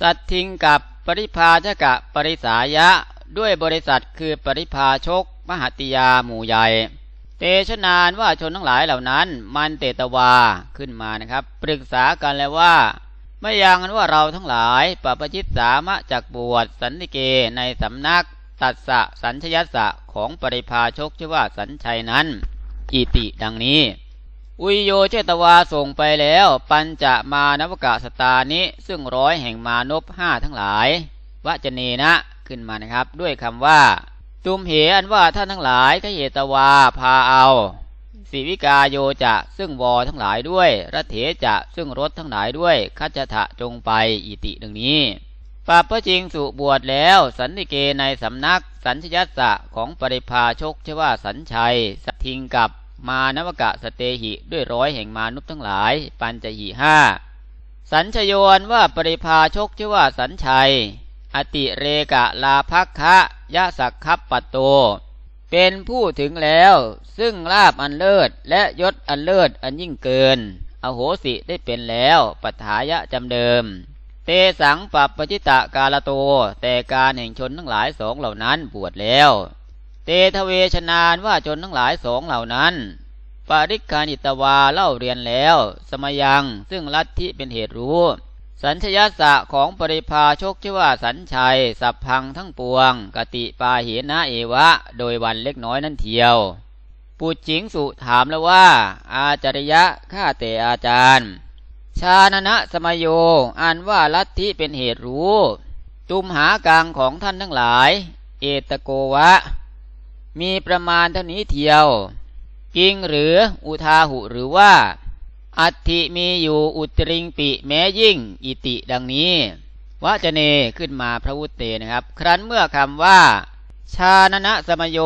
สัตทิงกับปริพาชกะปริสายะ ด้วยบริษัทคือปริพาชก มหติยาหมู่ใหญ่ เตชนานว่าชนทั้งหลายเหล่านั้น มันเตตวาขึ้นมานะครับ ปรึกษากันแล้วว่าไม่ยังกันว่าเราทั้งหลายปปชิตสามะจากบวชสันติเกในสำนักตัดสะสัญชยัสสะของปริพาชกชื่อว่าสัญชัยนั้น อิติดังนี้ อุยโยเจตวาส่งไปแล้ว ปัญจะมานวกะสตานิ ซึ่งร้อยแห่งมานพห้าทั้งหลายวจเนนะขึ้นมานะครับ ด้วยคำว่าตุมเหอันว่าท่านทั้งหลายขเหตวาพาเอาสิวิกาโยจะซึ่งวอทั้งหลายด้วยระเถจะซึ่งรถทั้งหลายด้วยคัจทะจงไปอิติดังนี้ปัปพจิงสุบวชแล้ว สันติเกในสำนัก สัญชยัสสะของปริพาชกชื่อว่าสัญชัย สัทิงกับ มานวกะสเตหิด้วยร้อยแห่งมานุษย์ทั้งหลาย ปัญจหีห้าสัญชโยนว่าปริพาชกชื่อว่าสัญชัย อติเรกะลาภักคะยะสักคับปัตโต เป็นผู้ถึงแล้ว ซึ่งลาบอันเลิศและยศอันเลิศอันยิ่งเกิน อโหสิได้เป็นแล้วปัฏายะจำเดิม เตสังปัปปจิตะกาลโต แต่การแห่งชนทั้งหลายสองเหล่านั้นบวชแล้ว เตทเวชนานว่าจนทั้งหลายสองเหล่านั้น ปาริกานิตวาเล่าเรียนแล้ว สมยังซึ่งลัทธิเป็นเหตุรู้ สัญชยสะของปริพาชกชื่อว่าสัญชัย สับพังทั้งปวง กติปาเหนะเอวะ โดยวันเล็กน้อยนั่นเทียวปุจจิงสุถามแล้วว่า อาจริยะข้าแต่อาจารย์ ชาณนะสมโยอันว่าลัทธิเป็นเหตุรู้ตุมหากลางของท่านทั้งหลาย เอตโกวะ มีประมาณเท่านี้เทียวกิงหรืออุทาหุหรือว่า อัติมีอยู่อุตริงปิแม้ยิ่ง อิติดังนี้วจเนขึ้นมาพระวุตเตนะครับ ครั้นเมื่อคำว่า ชาณนะสมโย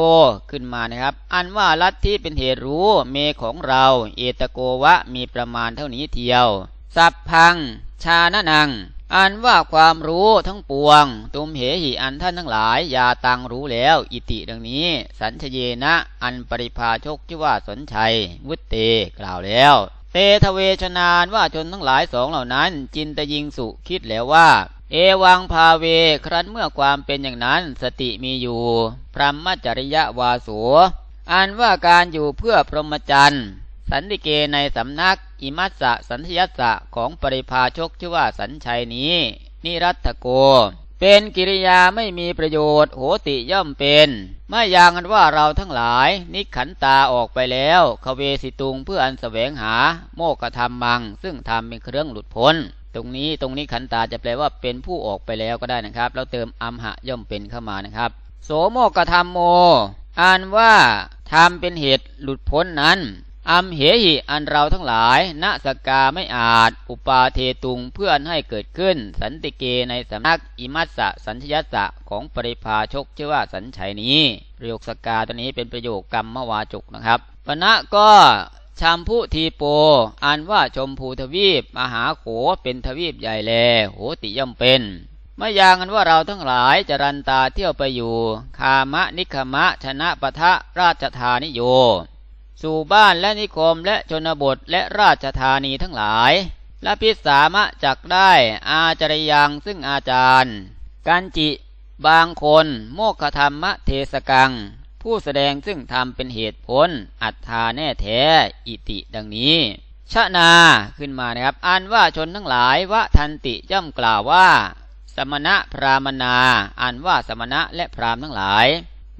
ขึ้นมานะครับ อันว่าลัทธิเป็นเหตุรู้เมของเรา เอตโกวะมีประมาณเท่านี้เทียว สัพพัง ชาณนัง อันว่าความรู้ทั้งปวง ตุมเหหิอันท่านทั้งหลายยาตังรู้แล้ว อิติดังนี้ สัญชเยนะ อันปริพาชกที่ว่าสนชัย วุตเตกล่าวแล้ว เตทเวชนานว่าชนทั้งหลายสองเหล่านั้น จินตยิงสุคิดแล้วว่า เอวังพาเว ครั้นเมื่อความเป็นอย่างนั้นสติมีอยู่พรหมจริยวาสูอันว่าการอยู่เพื่อพรหมจรรย์สันติเกในสำนัก อิมัสสะสัญชยัสสะของปริพาชกชื่อว่าสัญชัยนี้ นิรัตโก เป็นกิริยาไม่มีประโยชน์โหติย่อมเป็นไม่อย่างกันว่าเราทั้งหลาย นิขันตาออกไปแล้วคเวสิตุงเพื่ออันแสวงหา โมกธรรมมัง ซึ่งทำเป็นเครื่องหลุดพ้นตรงนี้ตรงนี้ขันตาจะแปลว่าเป็นผู้ออกไปแล้วก็ได้นะครับ แล้วเติมอัมหะย่อมเป็นเข้ามานะครับ โสโมกธรรมโมอ่านว่าทำเป็นเหตุหลุดพ้นนั้น อัมเหหิอันเราทั้งหลายณสกาไม่อาจ อุปาเทตุงเพื่อนให้เกิดขึ้น สันติเกในสำนักอิมัสสะสัญชยัสะของปริพาชกชื่อว่าสัญชัยนี้ ประโยคสกาตัวนี้เป็นประโยคกรรมวาจุกนะครับปณะก็ชัมพุทีโปอันว่าชมพูทวีป มหาโขเป็นทวีปใหญ่แล โหติย่อมเป็นม่ยางกันว่าเราทั้งหลายจะรันตาเที่ยวไปอยู่ คามะนิคมะชนะปะทะราชธานิโย สู่บ้านและนิคมและชนบทและราชธานีทั้งหลาย และพิสามะจักได้อาจารยังซึ่งอาจารย์กันจิ บางคนโมกธรรมะเทสกัง ผู้แสดงซึ่งทำเป็นเหตุผล อัตธาแน่แท้ อิติดังนี้ชนาขึ้นมานะครับอันว่าชนทั้งหลายวะทันติย่อมกล่าวว่า สมณะพรามนาอันว่าสมณะและพรามทั้งหลาย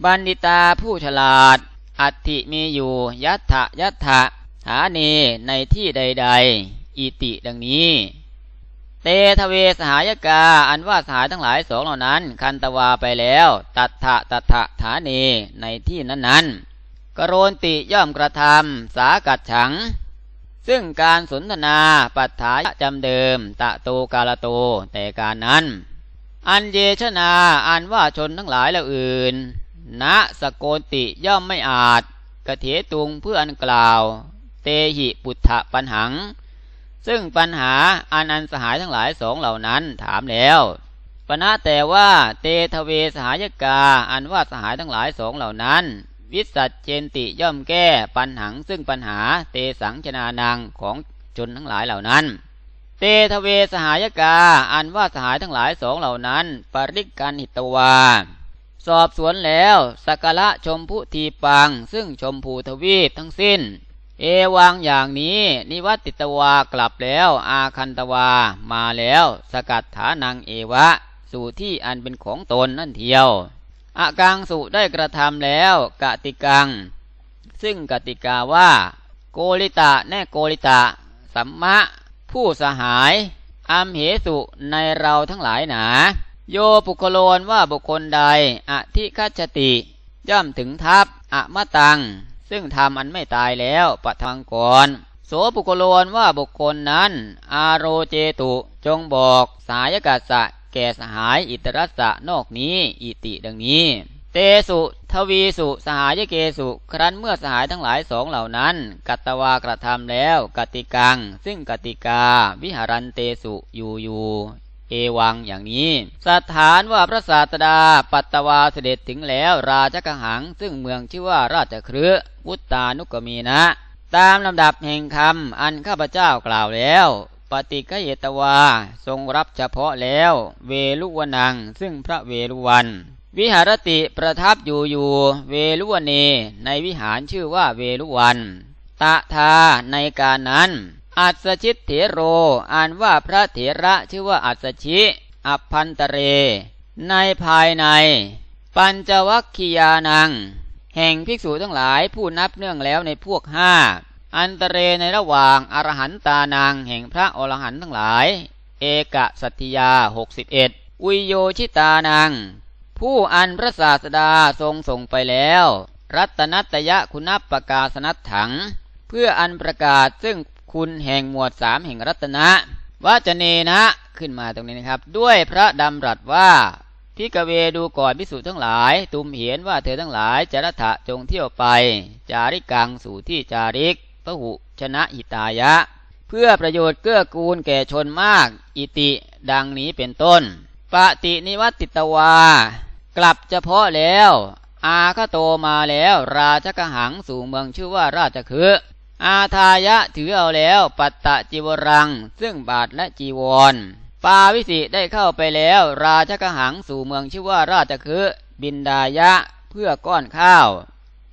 บัณฑิตาผู้ฉลาด อัติมีอยู่ยัตถะยัตถะฐาเนในที่ใด ๆ อิติดังนี้ เตทเวสหายกา อันว่าสหายทั้งหลายสองเหล่านั้น คันตวาไปแล้ว ตัทธะตัทธะฐานีในที่นั้นๆ กรนติย่อมกระทำสากัดฉัง ซึ่งการสนทนาปัฏฐายจำเดิม ตะโตกาลโตแต่การนั้น อันเยชนาอันว่าชนทั้งหลายแล้วอื่น ณสโกติย่อมไม่อาจกระเถตุงเพื่ออันกล่าว เตหิปุถะปัญหัง ซึ่งปัญหาอันอันสหายทั้งหลายสองเหล่านั้นถามแล้วปณะแต่ว่าเตทเวสหายกา อันว่าสหายทั้งหลายสองเหล่านั้น วิสัชเจนติย่อมแก้ปัญหัง ซึ่งปัญหาเตสังชนานังของจนทั้งหลายเหล่านั้น เตทเวสหายกา อันว่าสหายทั้งหลายสองเหล่านั้น ปริกันหิตวา อบสวนแล้วสักละชมพุทีปัง ซึ่งชมพูทวีปทั้งสิ้น เอวังอย่างนี้ นิวัติตวากลับแล้ว อาคันตวามาแล้ว สกัดฐานังเอวะ สู่ที่อันเป็นของตนนั่นเทียวอากังสุได้กระทำแล้วกติกัง ซึ่งกติกาว่า โกริตะแน่โกริตะ สัมมะ ผู้สหายอัมเหสุในเราทั้งหลายหนา โยปุคโลนว่าบุคคลใดอธิคัจติ ย่อมถึงทัพอมะตัง ซึ่งทำอันไม่ตายแล้วปะทังก่อนโสปุคโลนว่าบุคคลนั้น อาโรเจตุจงบอกสายกัสสะแก่สหายอิตรัสสะนอกนี้อิติดังนี้ เตสุทวีสุสหายเกสุ ครั้นเมื่อสหายทั้งหลายสองเหล่านั้น กัตตวากระทำแล้ว กติกัง ซึ่งกติกา วิหารันเตสุอยู่อยู่ เอวังอย่างนี้ สถานว่าพระศาสดาปัตตวาเสด็จถึงแล้วราชกหัง ซึ่งเมืองชื่อว่าราชครืวุตานุกมีนะ ตามลำดับแห่งคำอันข้าพเจ้ากล่าวแล้วปฏิกเยตวาทรงรับเฉพาะแล้ว เวลุวนัง ซึ่งพระเวลุวัน วิหารติประทับอยู่อยู่เวลุวเน ในวิหารชื่อว่าเวลุวันตะทาในการนั้น อัศชิตเถโร อ่านว่าพระเถระชื่อว่าอัศชิอัพันตเร ในภายใน ปัญจวัคคียานัง แห่งภิกษุทั้งหลายผู้นับเนื่องแล้วในพวกห้า อันตเรในระหว่างอรหันตานางแห่งพระอรหันต์ทั้งหลาย เอกสัตยาหกสิบเอ็ดอุยโยชิตานัง ผู้อันพระศาสดาทรงส่งไปแล้ว รัตนัตยะคุณปกาสนัตถัง เพื่ออันประกาศซึ่ง คุณแห่งหมวดสามแห่งรัตนะวจเนนะขึ้นมาตรงนี้นะครับ ด้วยพระดำรัสว่าพิกเวดูก่อนพิสุทั้งหลาย ตุมเห็นว่าเธอทั้งหลายจรัฐะจงเที่ยวไป จาริกังสู่ที่จาริกพหุชนะหิตายะ เพื่อประโยชน์เกื้อกูลแก่ชนมาก อิติดังนี้เป็นต้นปฏินิวัติตวา กลับเฉพาะแล้ว อาคาโตมาแล้ว ราชกหังสู่เมืองชื่อว่าราชคือ อาทายะถือเอาแล้ว ปัตตะจิวรัง ซึ่งบาทและจีวร ปาวิสิได้เข้าไปแล้ว ราชกหังสู่เมืองชื่อว่าราชคือบินดายะเพื่อก้อนข้าว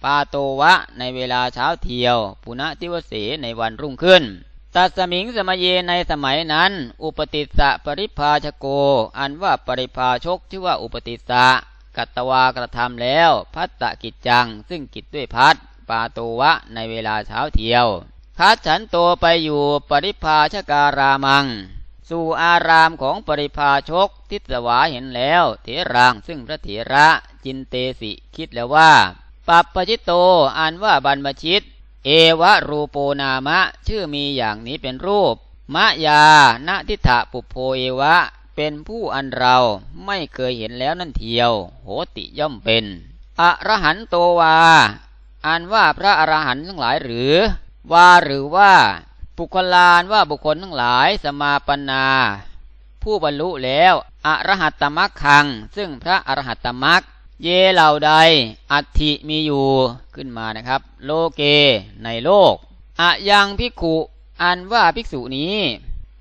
ปาโตวะในเวลาเช้าเที่ยว ปุณติวเสในวันรุ่งขึ้น ตัสมิงสมเยในสมัยนั้น อุปติสสะปริภาชโก อันว่าปริภาชกชื่อว่าอุปติสสะกัตตวากระทำแล้ว พัตตะกิจจัง ซึ่งกิจด้วยพัด ปาโตวะในเวลาเช้าเที่ยวพัดฉันโตไปอยู่ปริภาชการามัง สู่อารามของปริภาชกทิศวาเห็นแล้วเถรางซึ่งพระเถระจินเตสิคิดแล้วว่าปัปปชิตโตอ่านว่าบรรพชิต เอวะรูโปนามะ ชื่อมีอย่างนี้เป็นรูป มะยาณทิฏฐปุโพเอวะ เป็นผู้อันเราไม่เคยเห็นแล้วนั่นเทียว โหติย่อมเป็น อรหันโตวา อ่านว่าพระอรหันต์ทั้งหลายหรือ ว่าหรือว่าปุคลานว่าบุคคลทั้งหลายสมาปนา ผู้บรรลุแล้วอรหัตตมักคัง ซึ่งพระอรหัตตมักเยเหล่าใด อัติมีอยู่ขึ้นมานะครับ โลเกในโลกอะยังพิกุอันว่าภิกษุนี้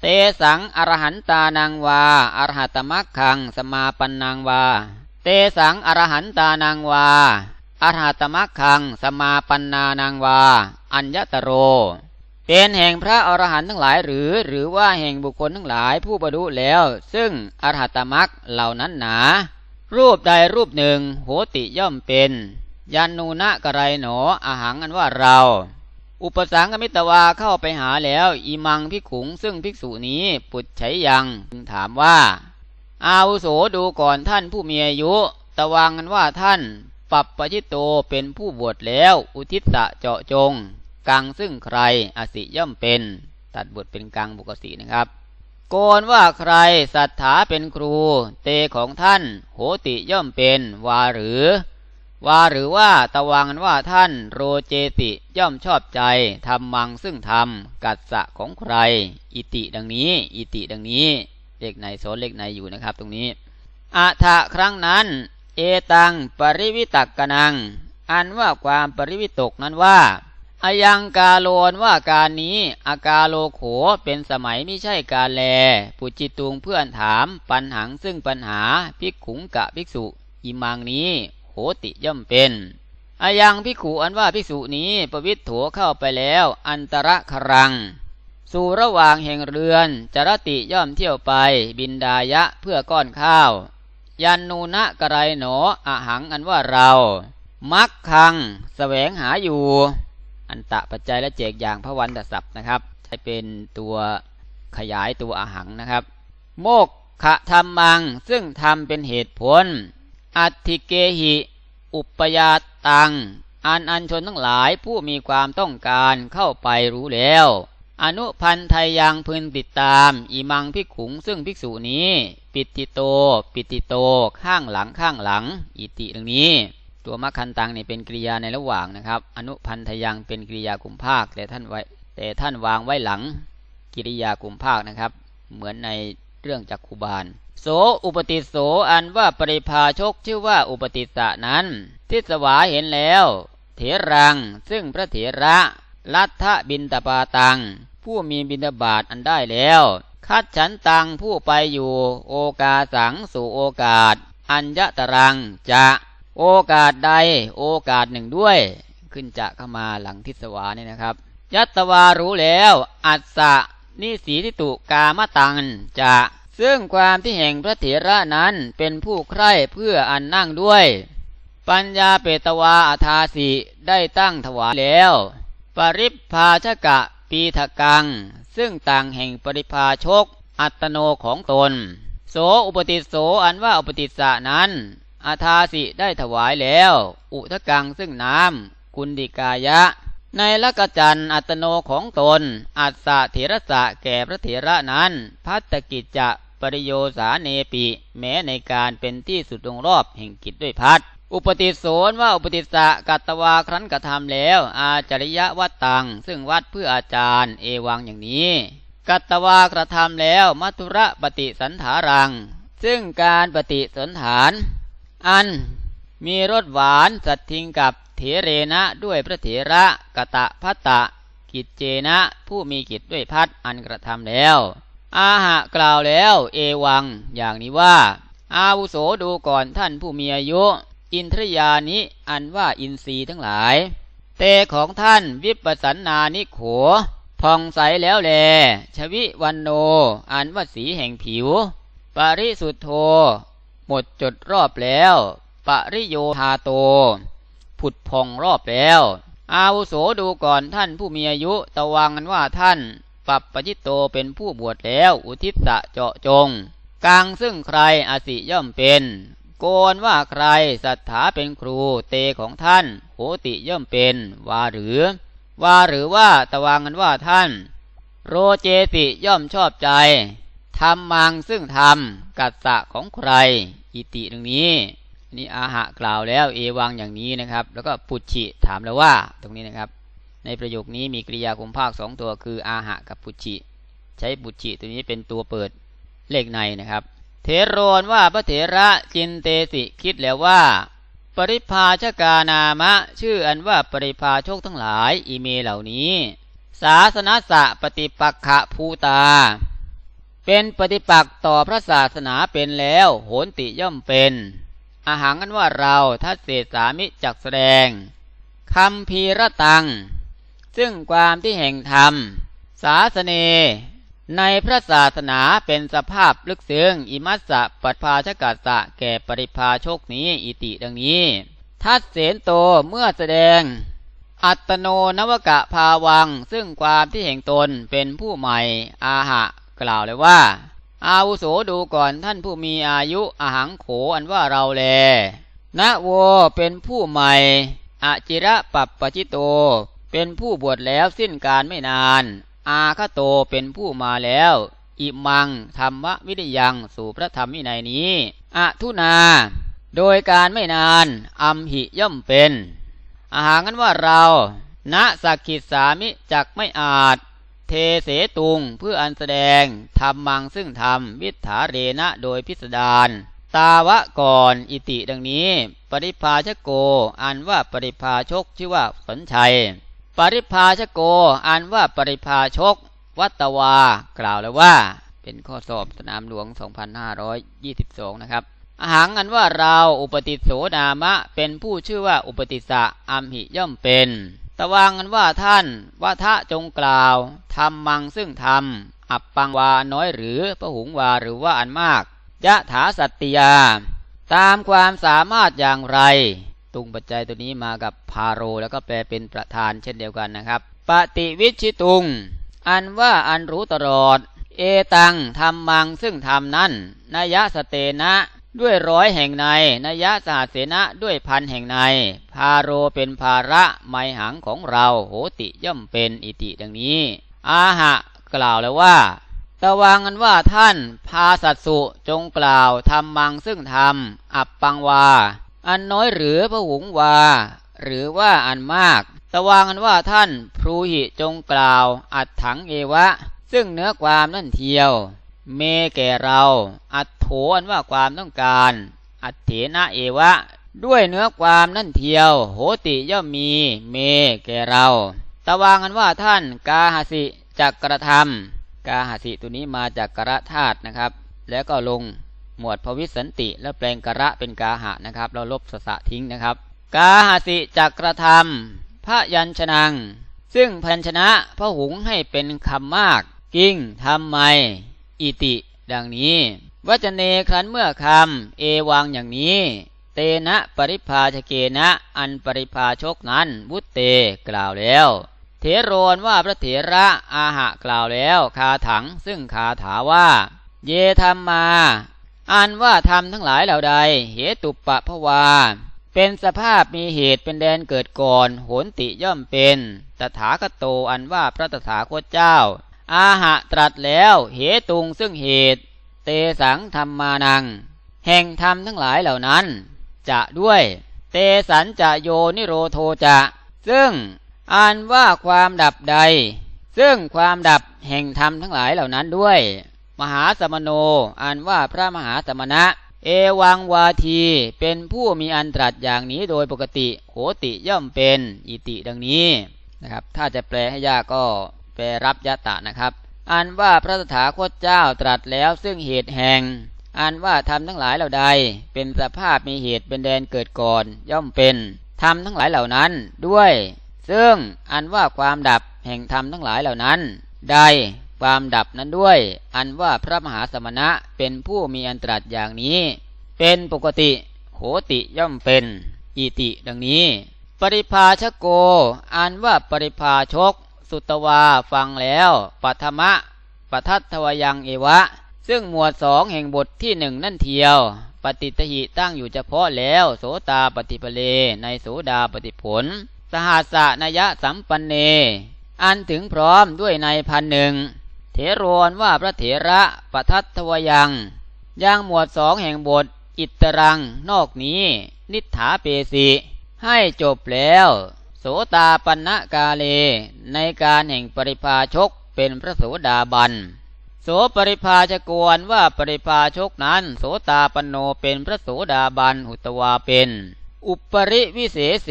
เตสังอรหันตานางวาอรหัตตมักคัง สมาปันนางวา เตสังอรหันตานางวา อรหัตมักขังสมาปันนานางวา อัญญตโร เป็นแห่งพระอรหันต์ทั้งหลายหรือ หรือว่าแห่งบุคคลทั้งหลายผู้บรรลุแล้ว ซึ่งอรหัตมักเหล่านั้นหนา รูปใดรูปหนึ่งโหติย่อมเป็น ยันนูนะกระไรหนออาหังอันว่าเรา อุปสังกมิตวาเข้าไปหาแล้ว อีมังพิขุงซึ่งภิกษุนี้ปุจไฉยังจึงถามว่าอาวุโสดูก่อนท่านผู้มีอายุตะวังกันว่าท่าน ปัปปชิโตเป็นผู้บวชแล้ว อุทิศะเจาะจง กังซึ่งใครอสิย่อมเป็น ตัดบทเป็นกังบุกสีนะครับ โกนว่าใครสัทธาเป็นครู เตของท่าน โหติย่อมเป็น วาหรือ วาหรือว่าตะวังว่าท่านโรเจติย่อมชอบใจทำมังซึ่งทำกัสสะของใคร อิติดังนี้ อิติดังนี้ เลขในโซนเลขในอยู่นะครับ ตรงนี้อัฐะครั้งนั้น เอตังปริวิตักกนัง อันว่าความปริวิตกนั้นว่าอายังกาโลนว่าการนี้อากาโลโขเป็นสมัยไม่ใช่การแล ปุจิตุงเพื่อนถามปัญหังซึ่งปัญหาภิกขุงกะภิกษุอิมังนี้โหติย่อมเป็นอายังภิกขุอันว่าภิกษุนี้ประวิตโถเข้าไปแล้ว อันตรครัง สู่ระหว่างแห่งเรือนจรติย่อมเที่ยวไป บินดายะเพื่อก้อนข้าว ยันนูนะกระไรหนออหังอันว่าเรามักคังสแสวงหาอยู่ อันตะปัจจัยและเจกอย่างพระวันตศัพท์นะครับ ใช้เป็นตัวขยายตัวอาหังนะครับ โมกขะธรรมัง ซึ่งทำเป็นเหตุผล อัติเกหิ อุปยาตัง อันอันชนทั้งหลายผู้มีความต้องการเข้าไปรู้แล้ว อนุพันธ์ไทยยังพึงติดตาม อิมังพิกขุงซึ่งภิกษุนี้ ปิติโต ปิติโต ข้างหลังข้างหลัง อิติดังนี้ ตัวมัคคันตังนี่เป็นกริยาในระหว่างนะครับ อนุพันธยังเป็นกริยากลุ่มภาคแต่ท่านไว้แต่ท่านวางไว้หลังกิริยากลุ่มภาคนะครับ เหมือนในเรื่องจักคุบาล โสอุปติโสอันว่าปริพาชกชื่อว่าอุปติสะนั้น ทิสวาเห็นแล้ว เถรัง ซึ่งพระเถระ ลัทธบินตปาตัง ผู้มีบินตบาทอันได้แล้ว คัดฉันตังผู้ไปอยู่ โอกาสังสู่โอกาส อัญญตรังจะโอกาสใดโอกาสหนึ่งด้วย ขึ้นจะเข้ามาหลังทิศวานี่นะครับ ยัตวารู้แล้ว อัศสะนิสีทิตุกามตังจะซึ่งความที่แห่งพระเถระนั้นเป็นผู้ใคร่เพื่ออันนั่งด้วย ปัญญาเปตวาอาทาสิได้ตั้งถวายแล้ว ปริพาชกะปีทกัง ซึ่งต่างแห่งปริพาชก อัตโนของตน โสอุปติโสอันว่าอุปติสะนั้น อาทาสิได้ถวายแล้ว อุทกังซึ่งน้ำกุณดิกายะ ในละกจันอัตโนของตน อัศเถระสะแก่พระเถระนั้น พัตกิจจะปริโยสาเนปิ แม้ในการเป็นที่สุดงรอบแห่งกิจด้วยพัด อุปติโสนว่าอุปติสะกัตวาครั้นกระทำแล้ว อาจริยวัตตัง ซึ่งวัดเพื่ออาจารย์ เอวังอย่างนี้ กัตวากระทำแล้วมัทุระปฏิสันถารัง ซึ่งการปฏิสนฐาน อันมีรสหวานสัตทิงกับเถเรนะด้วยพระเถระกะตะพัตตะ กิจเจนะ ผู้มีกิจด้วยพัดอันกระทำแล้ว อาหะกล่าวแล้ว เอวัง อย่างนี้ว่า อาวุโสดูก่อนท่านผู้มีอายุ อินทรียานิอันว่าอินทรีย์ทั้งหลาย เตของท่านวิปัสสนานิโขพองใสแล้วแล ชวิวันโน อันว่าสีแห่งผิว ปริสุทธโธ หมดจดรอบแล้ว ปริโยธาโต ผุดพองรอบแล้ว อาวุโสดูก่อนท่านผู้มีอายุตะวังกันว่าท่านปับปจิตโตเป็นผู้บวชแล้ว อุทิศะเจาะจง กลางซึ่งใครอาศิย่อมเป็น โกนว่าใครสัทธาเป็นครูเตของท่านโหติย่อมเป็นว่าหรือว่าหรือว่าตวังกันว่าท่าน โรเจสิย่อมชอบใจทำมังซึ่งทำกัสสะของใคร อิติตรงนี้นี่อาหะกล่าวแล้วเอวังอย่างนี้นะครับ แล้วก็ปุชิถามแล้วว่าตรงนี้นะครับ ในประโยคนี้มีกริยาคุมภาคสองตัวคืออาหะกับปุชิใช้ปุชิตัวนี้เป็นตัวเปิดเลขในนะครับ เทโรนว่าพระเถระจินเตสิคิดแล้วว่า ปริพาชกานามะ ชื่ออันว่าปริพาโชคทั้งหลายอีเมเหล่านี้ ศาสนาสะปฏิปักขะภูตา เป็นปฏิปักษ์ต่อพระศาสนาเป็นแล้ว โหนติย่อมเป็นอาหารกันว่าเราทัศเศสามิจักแสดงคำพีระตัง ซึ่งความที่แห่งธรรม ศาสเน ในพระศาสนาเป็นสภาพลึกซึ้งอิมัสสะปัปาชกัสสะแก่ปริพาโชคนี้อิติดังนี้ ทัศเสนโตเมื่อแสดง อัตโนนวกะภาวัง ซึ่งความที่แห่งตนเป็นผู้ใหม่ อาหะ กล่าวเลยว่า อาวุโสดูก่อนท่านผู้มีอายุอาหังโขอันว่าเราแลนะโวเป็นผู้ใหม่อจิระปัปปจิโต เป็นผู้บวชแล้วสิ้นการไม่นาน อาคโตเป็นผู้มาแล้ว อิมังธรรมวิทยังสู่พระธรรมวินัยนี้อะทุนา โดยการไม่นานอัมหิย่อมเป็นอาหารกันว่าเราณสักขิสามิจักไม่อาจ เทเสตุงเพื่ออันแสดงทำมังซึ่งทำวิถาเรณะโดยพิสดารตาวะก่อนอิติดังนี้ ปริพาชโก อันว่าปริพาชกชื่อว่าสนชัย ปริพาชโกอ่านว่าปริพาชก วัตวา กล่าวแล้วว่า เป็นข้อสอบสนามหลวง 2522 นะครับอาหังอันว่าเราอุปติโสนามะ เป็นผู้ชื่อว่าอุปติสะอัมหิย่อมเป็นตะวังอันว่าท่านว่าทะจงกล่าวทำมังซึ่งทำอับปังวาน้อยหรือพระหุงวาหรือว่าอันมากยะถาสัตติยา ตามความสามารถอย่างไร ตุงปัจจัยตัวนี้มากับพาโร แล้วก็แปลเป็นประธานเช่นเดียวกันนะครับปฏิวิชิตุง อันว่าอันรู้ตลอด เอตังทำมังซึ่งทำนั้นนยะสเตนะด้วยร้อยแห่งในนยะสหัสเสนะด้วยพันแห่งใน พาโรเป็นภาระไมหังของเราโหติย่อมเป็นอิติดังนี้ อาหะกล่าวแล้วว่า ตะวังกันว่าท่านพาสัตสุจงกล่าวทำมังซึ่งทำอับปังวา อันน้อยหรือพระหุงวา หรือว่าอันมากตะวังกันว่าท่านพรูหิจงกล่าว อัดถังเอวะ ซึ่งเนื้อความนั่นเทียว เมแก่เรา อัดโถอันว่าความต้องการ อัดเถนะเอวะ ด้วยเนื้อความนั่นเทียว โหติย่อมมี เมแก่เราตะวางันว่าท่านกาหสิจักกระทำกาหสิตัวนี้มาจากกระธาตุนะครับ แล้วก็ลง หมวดพวิสันติ แล้วแปลงกระเป็นกาหะนะครับ เราลบสสะทิ้งนะครับ กาหสิจักกระทำพระยัญชนังซึ่งพันชนะพระหุงให้เป็นคำมาก กิ้งทำไม อิติ ดังนี้วจเนครันเมื่อคำเอวังอย่างนี้ เตนะปริภาชเกนะอันปริภาชกนั้นวุตเตกล่าวแล้ว เถโรนว่าพระเถระอาหะกล่าวแล้ว คาถังซึ่งคาถาว่า เยธรรมมา อันว่าธรรมทั้งหลายเหล่าใด เหตุปะพวา เป็นสภาพมีเหตุเป็นแดนเกิดก่อน โหนติย่อมเป็น ตถาคโตอันว่าพระตถาคตเจ้า อาหะตรัสแล้วเหตุงซึ่งเหตุ เตสังธรรมานัง แห่งธรรมทั้งหลายเหล่านั้น จะด้วย เตสันจะโยนิโรโทจะ ซึ่งอ่านว่าความดับใด ซึ่งความดับแห่งธรรมทั้งหลายเหล่านั้นด้วย มหาสมโนอ่านว่าพระมหาสมณะ เอวังวาที เป็นผู้มีอันตรัสอย่างนี้โดยปกติโหติย่อมเป็นอิติดังนี้นะครับ ถ้าจะแปลให้ยากก็แปลรับยะตะนะครับ อันว่าพระสถาคตเจ้าตรัสแล้วซึ่งเหตุแห่ง อันว่าธรรมทั้งหลายเหล่าใด เป็นสภาพมีเหตุเป็นแดนเกิดก่อนย่อมเป็นธรรมทั้งหลายเหล่านั้นด้วย ซึ่งอันว่าความดับแห่งธรรมทั้งหลายเหล่านั้น ใด ความดับนั้นด้วย อันว่าพระมหาสมณะเป็นผู้มีอันตรัสอย่างนี้ เป็นปกติโหติย่อมเป็นอิติดังนี้ ปริภาชโก อันว่าปริภาชก สุตวาฟังแล้วปัทมะปทัตทวยังเอวะ ซึ่งหมวดสองแห่งบทที่หนึ่งนั่นเทียว ปฏิตหิตั้งอยู่เฉพาะแล้วโสตาปฏิปเลในโสดาปฏิผล สหัสนยะสัมปันเน อันถึงพร้อมด้วยในพันหนึ่ง เถโรนว่าพระเถระปทัตทวยังยังหมวดสองแห่งบท อิตรังนอกนี้ นิถาเปสิ ให้จบแล้ว โสตาปันกาเล ในการแห่งปริภาชกเป็นพระโสดาบัน โสปริภาชกวนว่าปริภาชกนั้น โสตาปโนเป็นพระโสดาบัน หุตวาเป็น อุปริวิเศษเส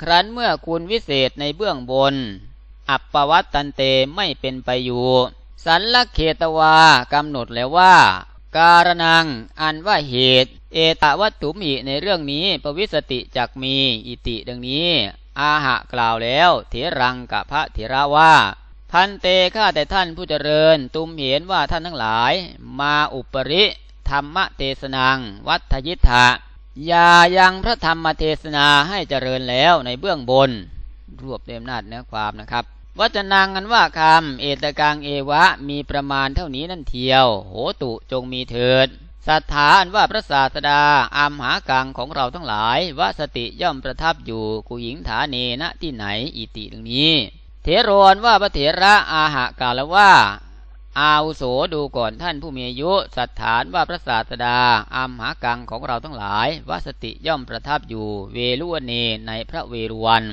ครั้นเมื่อคุณวิเศษในเบื้องบน อัปปวัตตันเตไม่เป็นไปอยู่ สันลเขตวากำหนดแล้วว่า การนังอันว่าเหตุ เอตวัตถุมิในเรื่องนี้ปวิสติจักมีอิติดังนี้ อาหะกล่าวแล้วเถรังกับพระเถระว่าพันเตข้าแต่ท่านผู้เจริญ ตุมเห็นว่าท่านทั้งหลาย มาอุปริ ธรรมเทศนัง วัฏยิทธะยายังพระธรรมเทศนาให้เจริญแล้วในเบื้องบน รวบเต็มนาดเนื้อความนะครับ วัจนางกันว่าคำเอตกังเอวะมีประมาณเท่านี้นั่นเทียว โหตุจงมีเถิดศรัทธาอันว่าพระศาสดาอามหากังของเราทั้งหลายวสติย่อมประทับอยู่กุหญิงฐาเนณที่ไหนอิติดังนี้เถโรนว่าพระเถระอาหะกาลว่าอาวุโสดูก่อนท่านผู้มีอายุสัทธานว่าพระศาสดาอามหากังของเราทั้งหลายวสติย่อมประทับอยู่เวลุวเนในพระเวรุวัน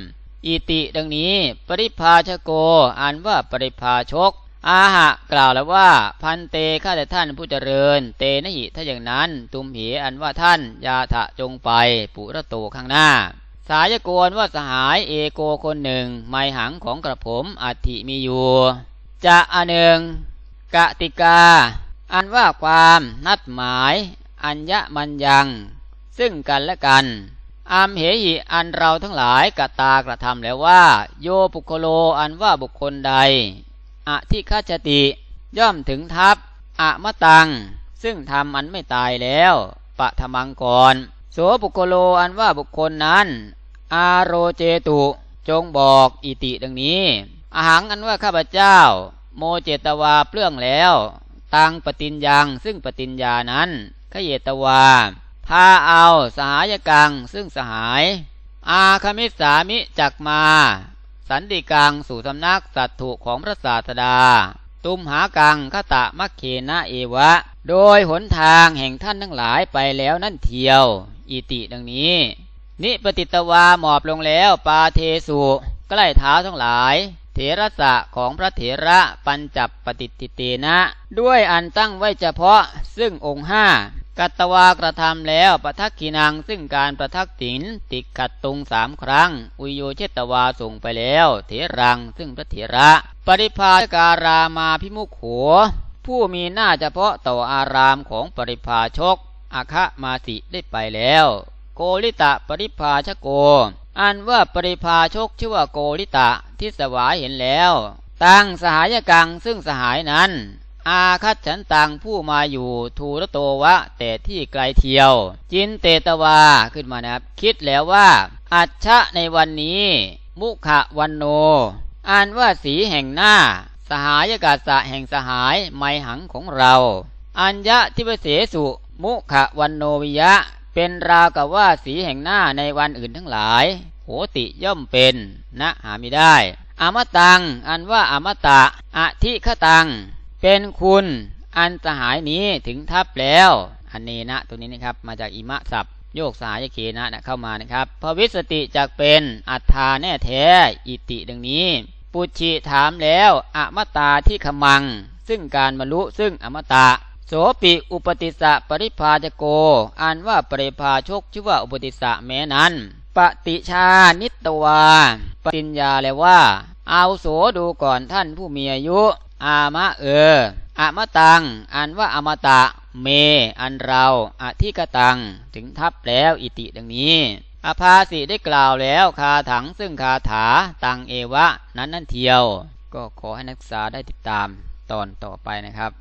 อิติดังนี้ ปริภาชโก อ่านว่าปริภาชก อาหะกล่าวแล้วว่า พันเตข้าแต่ท่านผู้เจริญ เตนหิถ้าอย่างนั้น ตุมเหอันว่าท่านยาถะจงไป ปุระโตข้างหน้าสสายโกนว่าสหายเอโกคนหนึ่ง ไมหังของกระผมอัติมีอยู่จะอันหนึ่งกติกา อันว่าความนัดหมาย อัญญมัญยัง ซึ่งกันและกัน อัมเหหิอันเราทั้งหลายกตากระทำแล้วว่า โยปุคโลอันว่าบุคคลใดอธิคาจติ ย่อมถึงทัพอะมะตัง ซึ่งทำอันไม่ตายแล้วปะธมังก่อนโสปุคโลอันว่าบุคคลนั้น อาโรเจตุ จงบอกอิติดังนี้อาหังอันว่าข้าพเจ้า โมเจตวาเปลื้องแล้วตังปฏิญยังซึ่งปฏิญญานั้นขเยตวา พาเอาสหายกัง ซึ่งสหาย อาคมิสามิจักมา สันติกังสู่สำนักสัตถุของพระศาสดา ตุมหากังคตะมัคเคนะเอวะ โดยหนทางแห่งท่านทั้งหลายไปแล้วนั่นเทียว อิติดังนี้ นิปติตวาหมอบลงแล้วปาเทสุใกล้เท้าทั้งหลายเถระสะของพระเถระปัญจับปฏิติเตนะ ด้วยอันตั้งไว้เฉพาะซึ่งองค์ห้า กัตตวากระทำแล้วประทักขีนังซึ่งการประทักถินติกขัดตุงสามครั้ง อุโยเชตวาส่งไปแล้ว เถรังซึ่งพระเถระ ปริพาการามาพิมุขโขผู้มีหน้าเฉพาะต่ออารามของปริพาชกอาคะมาสิได้ไปแล้ว โกริตะปริพาชโก อันว่าปริพาชกชื่อว่าโกริตะที่สวายเห็นแล้ว ตั้งสหายกังซึ่งสหายนั้น อาคัตฉันตังผู้มาอยู่ทูรโตวะ แต่ที่ไกลเทียว จินเตตวาขึ้นมานะครับ คิดแล้วว่า อัจฉะในวันนี้ มุขะวันโนอ่านว่าสีแห่งหน้า สหายกาสะแห่งสหายไมหังของเรา อัญญะทิเปเสสุ มุขะวันโนวิยะ เป็นราวกับว่าสีแห่งหน้าในวันอื่นทั้งหลายโหติย่อมเป็นนะหาไม่ได้ อมตัง อันว่าอมตะอธิคตัง เป็นคุณอันสหายนี้ถึงทับแล้ว อันนีนะตัวนี้นะครับมาจากอิมะศัพท์โยกสหายเคนะนะเข้ามานะครับพวิสติจักเป็นอัฏฐาแน่แท้อิติดังนี้ ปุชิถามแล้วอมตาที่ขมัง ซึ่งการบรรลุซึ่งอมตะโสปิอุปติสะปริพาจโกอ่านว่าปริพาชกชื่อว่าอุปติสะแม้นั้น ปฏิชานิตวาปฏิญญาแล้วว่า เอาโสดูก่อนท่านผู้มีอายุ อามะเอออมตัง อันว่าอมตะ เม อันเราอธิกตัง ถึงทับแล้วอิติดังนี้ อภาสิได้กล่าวแล้วคาถังซึ่งคาถาตังเอวะ นั้นนั่นเทียว ก็ขอให้นักศึกษาได้ติดตามตอนต่อไปนะครับ